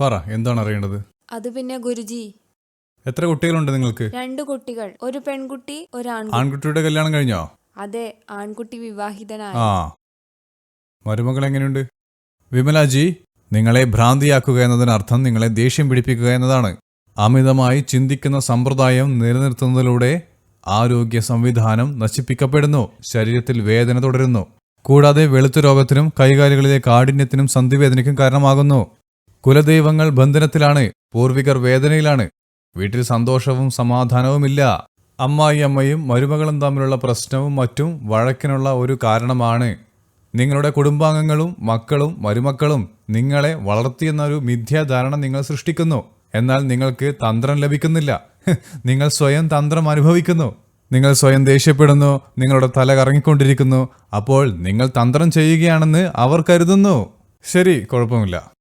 പറ എന്താണ് അറിയേണ്ടത്? അത് പിന്നെ ഗുരുജി. എത്ര കുട്ടികളുണ്ട് നിങ്ങൾക്ക്? രണ്ട് കുട്ടികൾ. ഒരു പെൺകുട്ടി ഒരു ആൺകുട്ടി. ആൺകുട്ടിയുടെ കല്യാണം കഴിഞ്ഞോ? അതെ ആൺകുട്ടി വിവാഹിതനാണ് ആ. മരുമകൾ എങ്ങനെയുണ്ട്? വിമലാജി നിങ്ങളെ ഭ്രാന്തിയാക്കുക എന്നതിനർത്ഥം നിങ്ങളെ ദേഷ്യം പിടിപ്പിക്കുക എന്നതാണ്. അമിതമായി ചിന്തിക്കുന്ന സമ്പ്രദായം നിലനിർത്തുന്നതിലൂടെ ആരോഗ്യ സംവിധാനം നശിപ്പിക്കപ്പെടുന്നു. ശരീരത്തിൽ വേദന തുടരുന്നു. കൂടാതെ വെളുത്ത രോഗത്തിനും കൈകാലുകളിലെ കാഠിന്യത്തിനും സന്ധിവേദനയ്ക്കും കാരണമാകുന്നു. കുലദൈവങ്ങൾ ബന്ധനത്തിലാണ് പൂർവികർ വേദനയിലാണ്. വീട്ടിൽ സന്തോഷവും സമാധാനവുമില്ല. അമ്മായിയമ്മയും മരുമകളും തമ്മിലുള്ള പ്രശ്നവും മറ്റും വഴക്കിനുള്ള ഒരു കാരണമാണ്. നിങ്ങളുടെ കുടുംബാംഗങ്ങളും മക്കളും മരുമക്കളും നിങ്ങളെ വളർത്തിയെന്നൊരു മിഥ്യാധാരണ നിങ്ങൾ സൃഷ്ടിക്കുന്നു. എന്നാൽ നിങ്ങൾക്ക് തന്ത്രം ലഭിക്കുന്നില്ല. നിങ്ങൾ സ്വയം തന്ത്രം അനുഭവിക്കുന്നു. നിങ്ങൾ സ്വയം ദേഷ്യപ്പെടുന്നു. നിങ്ങളുടെ തല കറങ്ങിക്കൊണ്ടിരിക്കുന്നു. അപ്പോൾ നിങ്ങൾ തന്ത്രം ചെയ്യുകയാണെന്ന് അവർ കരുതുന്നു. ശരി കുഴപ്പമില്ല.